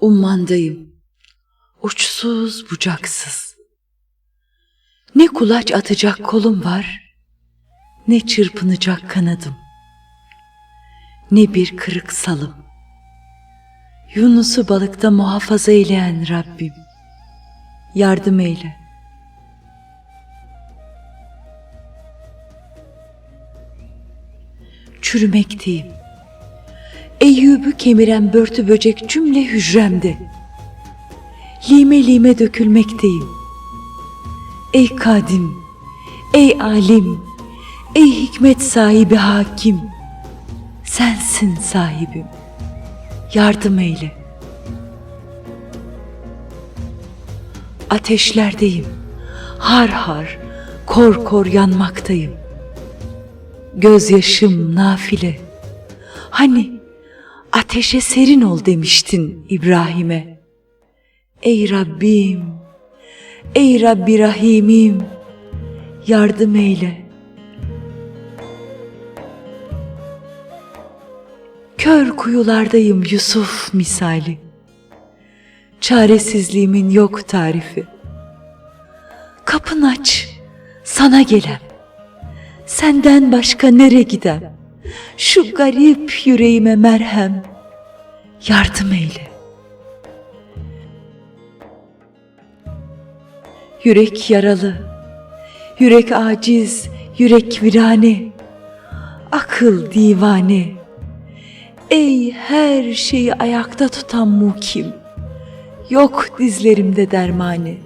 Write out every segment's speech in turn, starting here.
Ummandayım. Uçsuz bucaksız. Ne kulaç atacak kolum var, ne çırpınacak kanadım. Ne bir kırık salım. Yunus'u balıkta muhafaza eyleyen Rabbim. Yardım eyle. Çürümekteyim. Eyyub'u kemiren börtü böcek cümle hücremde. Lime lime dökülmekteyim. Ey kadim, ey alim, ey hikmet sahibi hakim. Sensin sahibim. Yardım eyle. Ateşlerdeyim. Har har, kor kor yanmaktayım. Gözyaşım nafile. Hani ateşe serin ol demiştin İbrahim'e. Ey Rabbim, ey Rabbi Rahim'im, yardım eyle. Kör kuyulardayım Yusuf misali. Çaresizliğimin yok tarifi. Kapın aç, sana gelem. Senden başka nere gidem? Şu garip yüreğime merhem. Yardım eyle. Yürek yaralı, yürek aciz, yürek virane, akıl divane. Ey her şeyi ayakta tutan mukim, yok dizlerimde dermani.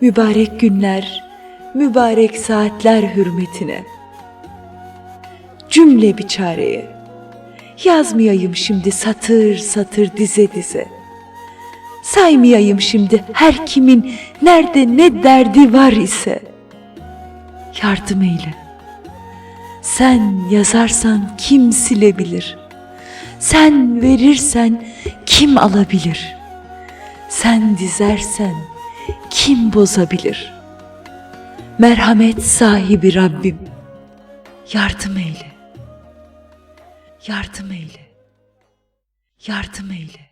Mübarek günler, mübarek saatler hürmetine. Cümle bir çareye. Yazmayayım şimdi satır satır dize dize. Saymayayım şimdi her kimin nerede ne derdi var ise. Yardım eyle. Sen yazarsan kim silebilir? Sen verirsen kim alabilir? Sen dizersen kim bozabilir? Merhamet sahibi Rabbim, yardım eyle. Yardım eyle. Yardım eyle.